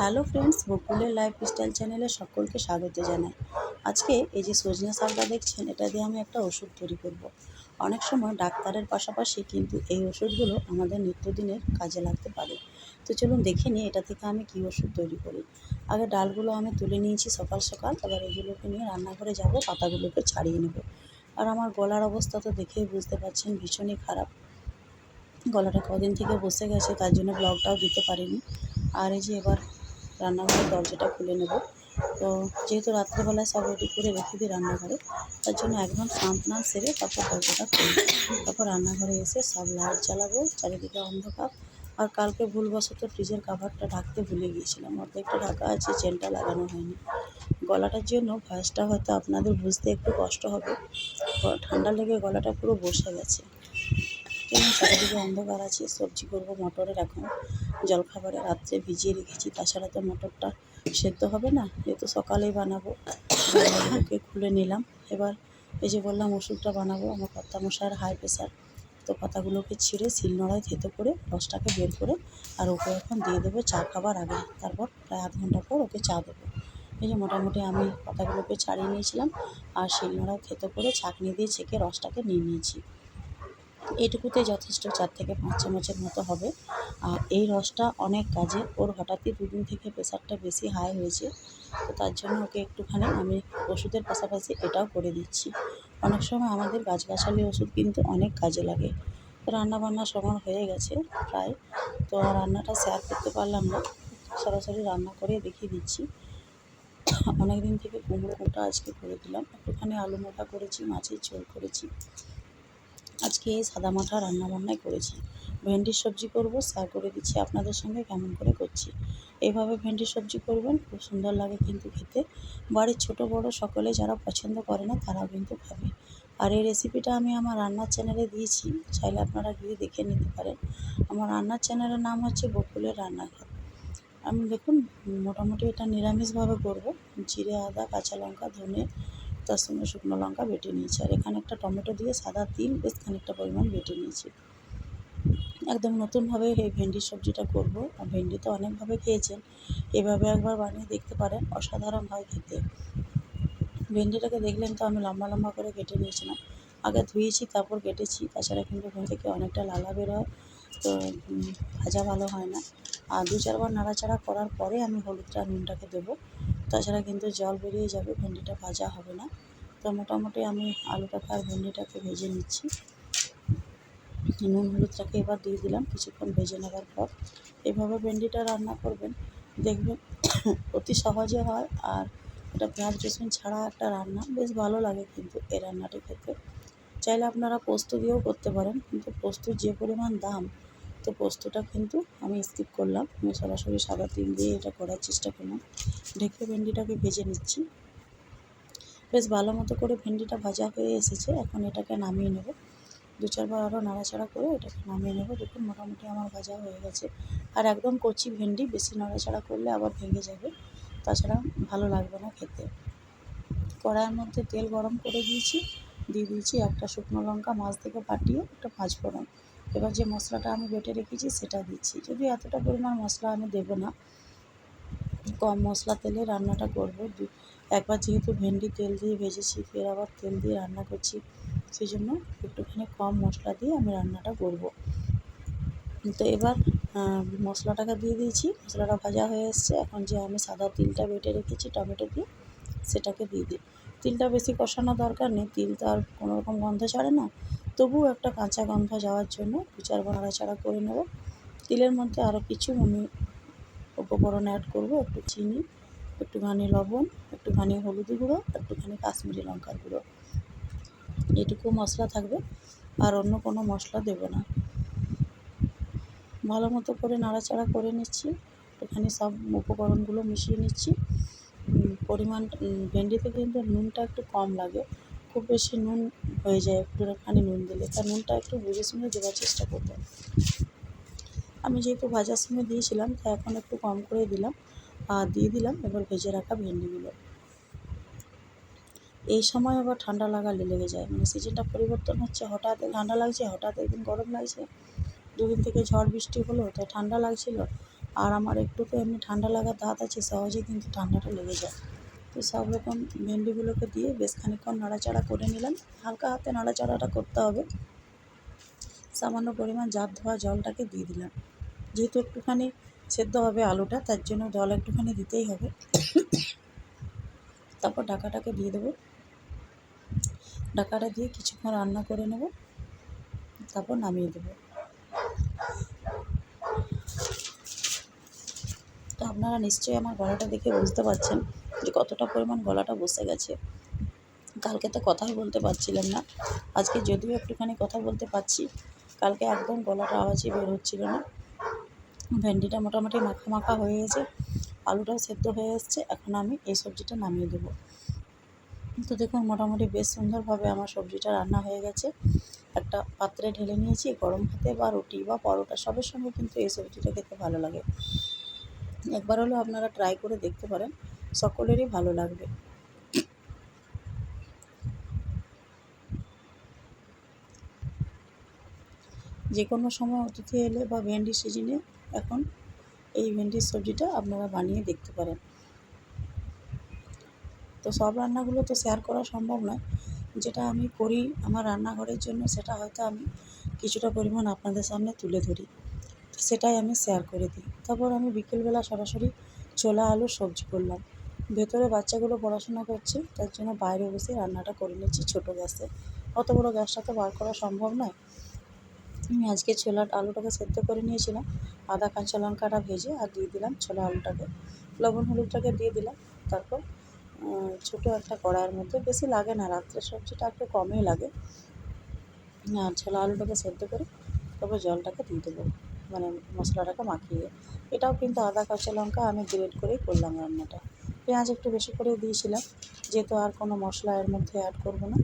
Hello friends, বকুলের lifestyle চ্যানেলে সকলকে স্বাগত জানাই। আজকে এই যে সজনে শাকটা দেখছেন, এটা দিয়ে আমি একটা ওষুধ তৈরি করব। অনেক সময় ডাক্তারের পাশাপাশি কিন্তু এই ওষুধগুলো আমাদের নিত্যদিনের কাজে লাগতে পারে। তো চলুন দেখে নিই এটা থেকে আমি কী ওষুধ তৈরি করি। আগে ডালগুলো আমি তুলে নিয়েছি সকাল সকাল, এবার এগুলোকে নিয়ে রান্নাঘরে যাব, পাতাগুলোকে ছাড়িয়ে নেব। আর আমার গলার অবস্থা তো দেখেই বুঝতে পারছেন, ভীষণই খারাপ। গলাটা কদিন থেকে বসে গেছে, তার জন্য ব্লগটাও দিতে পারিনি। আর এই যে এবার রান্নাঘরের দরজাটা খুলে নেব। তো যেহেতু রাত্রেবেলায় সব রেডি করে রেখে দিই রান্নাঘরে, তার জন্য একদম স্নান টান সেরে তারপর দরজাটা খুলি। তারপর রান্নাঘরে এসে সব লাইট জ্বালাবো, চারিদিকে অন্ধকার। আর কালকে ভুলবশত ফ্রিজের কাভারটা ঢাকতে ভুলে গিয়েছিলাম, অর্ধেকটা ঢাকা আছে, চেনটা লাগানো হয়নি। গলাটার জন্য ভয়েসটা হয়তো আপনাদের বুঝতে একটু কষ্ট হবে, ঠান্ডা লেগে গলাটা পুরো বসে গেছে। তেমন চারিদিকে অন্ধকার আছে, সবজি করব, মটরের এখন জলখাবারে রাত্রে ভিজিয়ে রেখেছি, তাছাড়া তো মটরটা সেদ্ধ হবে না যেহেতু সকালেই বানাবো। ওকে খুলে নিলাম, এবার এই যে বললাম ওষুধটা বানাবো, আমার কর্তামশাইয়ের হাই প্রেশার তো পাতাগুলোকে ছিঁড়ে শিলনোড়ায় থেতো করে রসটাকে বের করে আর ওকে এখন দিয়ে দেবো চা খাবার আগে, তারপর প্রায় আধ ঘণ্টা পর ওকে চা দেবো। এই যে মোটামুটি আমি পাতাগুলোকে ছাড়িয়ে নিয়েছিলাম আর শিলনোড়ায় থেতো করে ছাঁকনি দিয়ে ছেঁকে রসটাকে নিয়ে নিয়েছি। এটুকুতে যথেষ্ট, চার থেকে পাঁচ চামচের মতো হবে। আর এই রসটা অনেক কাজে। ওর হঠাৎই দুদিন থেকে প্রেশারটা বেশি হাই হয়েছে। তো তার জন্য ওকে একটুখানি আমি ওষুধের পাশাপাশি এটাও করে দিচ্ছি। অনেক সময় আমাদের গাছগাছালি ওষুধ কিন্তু অনেক কাজে লাগে। তো রান্নাবান্নার সময় হয়ে গেছে প্রায়। তো রান্নাটা শেয়ার করতে পারলাম না। সরাসরি রান্না করে দেখিয়ে দিচ্ছি। অনেক দিন থেকে কুমড়ো কোটা আজকে করে দিলাম। একটুখানি আলু মোটা করেছি, মাছের ঝোল করেছি। আজকে এই সাদা মাঠা রান্নাবান্নাই করেছি। ভেন্ডির সবজি করব শেয়ার করে দিচ্ছি আপনাদের সঙ্গে কেমন করে করছি। এইভাবে ভেন্ডির সবজি করবেন, খুব সুন্দর লাগে কিন্তু খেতে। বাড়ির ছোট বড় সকলে যারা পছন্দ করে না, তারাও কিন্তু খাবে। আর এই রেসিপিটা আমি আমার রান্নার চ্যানেলে দিয়েছি, চাইলে আপনারা গিয়ে দেখে নিতে পারেন। আমার রান্নার চ্যানেলের নাম হচ্ছে বকুলের রান্নাঘর। আমি দেখুন, মোটামুটি এটা নিরামিষভাবে করব। জিরে, আদা, কাঁচা লঙ্কা, ধনে তার সঙ্গে শুকনো লঙ্কা বেটে নিয়েছি। আর এখানে একটা টমেটো দিয়ে সাদা তিল, বেশ খানিকটা পরিমাণ বেটে নিয়েছি। একদম নতুনভাবে এই ভেন্ডির সবজিটা করব। আর ভেন্ডি তো অনেকভাবে খেয়েছেন। এভাবে একবার বানিয়ে দেখতে পারেন, অসাধারণ হয় খেতে। ভেন্ডিটাকে দেখলেন তো আমি লম্বা লম্বা করে কেটে নিয়েছিলাম। আগে ধুয়েছি, তারপর কেটেছি। তাছাড়া কিন্তু ভেন্ডি থেকে অনেকটা লালা বের হয় তো ভাজা ভালো হয় না। আর দু চারবার নাড়াচাড়া করার পরে আমি হলুদটা, নুনটাকে দেবো। তাছাড়া কিন্তু জল বেরিয়ে যাবে, ভেন্ডিটা ভাজা হবে না। তো মোটামুটি আমি আলুটাকে আর ভেন্ডিটাকে ভেজে নিচ্ছি। নুন হলুদটাকে এবার দিয়ে দিলাম কিছুক্ষণ ভেজে নেওয়ার পর। এভাবে ভেন্ডিটা রান্না করবেন, দেখবেন অতি সহজে হয় আর এটা পেঁয়াজ রসুন ছাড়া একটা রান্না। বেশ ভালো লাগে কিন্তু এই রান্নাটি খেতে। চাইলে আপনারা পোস্ত দিয়েও করতে পারেন, কিন্তু পোস্তর যে পরিমাণ দাম তো পোস্তটা কিন্তু আমি স্কিপ করলাম। আমি সরাসরি সাদা তিল দিয়ে এটা করার চেষ্টা করলাম। ঢেকে ভেন্ডিটাকে ভেজে নিচ্ছি। বেশ ভালো মতো করে ভেন্ডিটা ভাজা হয়ে এসেছে। এখন এটাকে নামিয়ে নেব। দু চারবার আরও নাড়াচাড়া করে এটাকে নামিয়ে নেব। দেখুন, মোটামুটি আমার ভাজা হয়ে গেছে। আর একদম কচি ভেন্ডি, বেশি নাড়াচাড়া করলে আবার ভেঙে যাবে। তাছাড়া ভালো লাগবে না খেতে। কড়াইয়ের মধ্যে তেল গরম করে দিয়েছি। দিয়ে দিয়েছি একটা শুকনো লঙ্কা মাছ থেকে ফাটিয়ে একটা পাঁচ ফোড়ন এবার যে মশলাটা আমি বেটে রেখেছি সেটা দিচ্ছি। যদি এতটা পরিমাণ মশলা আমি দেবো না, কম মশলা তেলে রান্নাটা করব। একবার যেহেতু ভেন্ডি তেল দিয়ে ভেজেছি, ফের আবার তেল দিয়ে রান্না করছি সেই জন্য একটুখানি কম মশলা দিয়ে আমি রান্নাটা করব। তো এবার মশলাটাকে দিয়ে দিয়েছি, মশলাটা ভাজা হয়ে এসছে। এখন যে আমি সাদা তিলটা বেটে রেখেছি, টমেটো দিয়ে, সেটাকে দিয়ে দিই। তিলটা বেশি কষানো দরকার নেই, তিল তো আর কোনো রকম গন্ধ ছাড়ে না। তবুও একটা কাঁচা গন্ধ যাওয়ার জন্য দু চারবার নাড়াচাড়া করে নেব। তিলের মধ্যে আরও কিছু আমি উপকরণ অ্যাড করব, একটু চিনি, একটুখানি লবণ, একটুখানি হলুদ গুঁড়ো, একটুখানি কাশ্মীরি লঙ্কার গুঁড়ো। এটুকু মশলা থাকবে, আর অন্য কোনো মশলা দেবো না। ভালো মতো করে নাড়াচাড়া করে নিচ্ছি এখানে সব উপকরণগুলো মিশিয়ে নিচ্ছি। পরিমাণ ভেন্ডিতে কিন্তু নুনটা একটু কম লাগে। খুব বেশি নুন হয়ে যায়, একটুখানি নুন দিলে। তা নুনটা একটু বুঝে শুনে দেওয়ার চেষ্টা করবেন আমি যেহেতু ভাজার সময় দিয়েছিলাম তা এখন একটু কম করে দিলাম। আর দিয়ে দিলাম এবার ভেজে রাখা ভেন্ডিগুলো। এই সময় আবার ঠান্ডা লাগালে লেগে যায়। মানে সিজনটা পরিবর্তন হচ্ছে, হঠাৎ ঠান্ডা লাগছে, হঠাৎ একদিন গরম লাগছে। দুদিন থেকে ঝড় বৃষ্টি হলো তাই ঠান্ডা লাগছিল। আর আমার একটু তো এমনি ঠান্ডা লাগার ধাত আছে, সহজেই কিন্তু ঠান্ডাটা লেগে যায়। তো সব রকম ভেন্ডিগুলোকে দিয়ে বেশ খানিকক্ষণ নাড়াচাড়া করে নিলাম। হালকা হাতে নাড়াচাড়াটা করতে হবে। সামান্য পরিমাণ জাত ধোয়া জলটাকে দিয়ে দিলাম। যেহেতু একটুখানি সেদ্ধ হবে আলুটা, তার জন্য জল একটুখানি দিতেই হবে। তারপর ঢাকাটাকে দিয়ে দেবো। ঢাকাটা দিয়ে কিছুক্ষণ রান্না করে নেব। তারপর নামিয়ে দেবো। তো আপনারা নিশ্চয়ই আমার গলাটা দেখে বুঝতে পারছেন। যে কতটা পরিমাণ গলাটা বসে গেছে। কালকে তো কথাই বলতে পারছিলাম না। আজকে যদিও একটুখানি কথা বলতে পারছি, কালকে একদম গলাটা আওয়াজই বের হচ্ছিল না। ভেন্ডিটা মোটামুটি মাখা মাখা হয়ে গেছে, আলুটাও সেদ্ধ হয়ে এসছে, এখন আমি এই সবজিটা নামিয়ে দেবো। তো দেখুন, মোটামুটি বেশ সুন্দরভাবে আমার সবজিটা রান্না হয়ে গেছে। একটা পাত্রে ঢেলে নিয়েছি, গরম ভাতে বা রুটি বা পরোটা, সবের সঙ্গে কিন্তু এই সবজিটা খেতে ভালো লাগে। একবার হলেও আপনারা ট্রাই করে দেখতে পারেন। সকলেরই ভালো লাগবে। যে কোনো সময় অতিথি এলে বা ভেন্ডি সিজনে এখন এই ভেন্ডির সবজিটা আপনারা বানিয়ে দেখতে পারেন। তো সব রান্নাগুলো তো শেয়ার করা সম্ভব নয়। যেটা আমি করি আমার রান্নাঘরের জন্য সেটা হয়তো আমি কিছুটা পরিমাণ আপনাদের সামনে তুলে ধরি। তো সেটাই আমি শেয়ার করে দিই। তারপর আমি বিকেলবেলা সরাসরি ছোলা আলুর সবজি করলাম। ভেতরে বাচ্চাগুলো পড়াশোনা করছে, তার জন্য বাইরে বসে রান্নাটা করে নিচ্ছি ছোটো গ্যাসে। অত বড়ো গ্যাসটা তো বার করা সম্ভব নয়। আমি আজকে ছোলা আলুটাকে সেদ্ধ করে নিয়েছিলাম, আদা, কাঁচা লঙ্কাটা ভেজে আর দিয়ে দিলাম ছোলা আলুটাকে। লবণ হলুদটাকে দিয়ে দিলাম, তারপর ছোটো একটা কড়াইয়ের মধ্যে। বেশি লাগে না রাত্রের সবজিটা একটু কমই লাগে। আর ছোলা আলুটাকে সেদ্ধ করে তারপর জলটাকে দিয়ে দেবো মানে মশলাটাকে মাখিয়ে। এটাও কিন্তু আদা, কাঁচা লঙ্কা আমি গ্রেড করেই করলাম রান্নাটা। পেঁয়াজ একটু বেশি করে দিয়েছিলাম, যেহেতু আর কোনো মশলা এর মধ্যে অ্যাড করব না।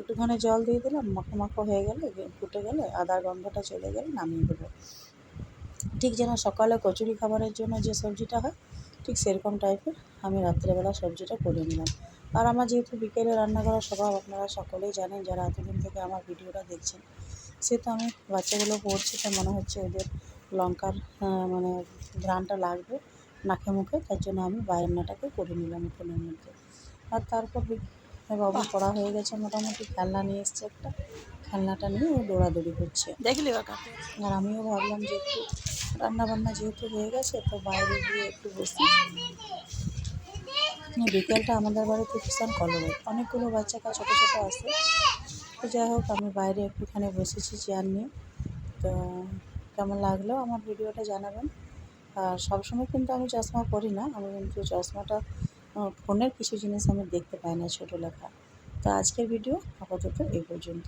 একটুখানি জল দিয়ে দিলাম, মাখো মাখো হয়ে গেলে, ফুটে গেলে আদার গন্ধটা চলে গেলে নামিয়ে দেবো। ঠিক যেন সকালে কচুরি খাবারের জন্য যে সবজিটা হয়, ঠিক সেরকম টাইপের আমি রাত্রেবেলা সবজিটা করে নিলাম। আর আমার যেহেতু বিকেলে রান্না করার স্বভাব আপনারা সকলেই জানেন, যারা এতদিন থেকে আমার ভিডিওটা দেখছেন সেহেতু আমি বাচ্চাগুলো পড়ছে, তো মনে হচ্ছে ওদের লঙ্কার মানে ঘ্রাণটা লাগবে। নাকে মুখে তার জন্য আমি রান্নাটাকে করে নিলাম ফোনের মধ্যে। আর তারপর বাবু পড়া হয়ে গেছে মোটামুটি খেলনা নিয়ে এসছে একটা। খেলনাটা নিয়ে ও দৌড়াদৌড়ি করছে। দেখলি কাকা? আর আমিও ভাবলাম যে একটু রান্নাবান্না যেহেতু হয়ে গেছে তো বাইরে গিয়ে একটু বসি। বিকেলটা আমাদের বাড়িতে ভীষণ কলরব অনেকগুলো বাচ্চা কা ছোটো ছোটো আসে তো যাই হোক আমি বাইরে একটুখানি বসেছি চেয়ার নিয়ে। তো কেমন লাগল আমার ভিডিওটা জানাবেন? আর সবসময় কিন্তু আমি চশমা পরি না। আমি কিন্তু চশমাটা ফোনের কিছু জিনিস আমি দেখতে পাই না ছোটো লেখা। তো আজকের ভিডিও আপাতত এই পর্যন্ত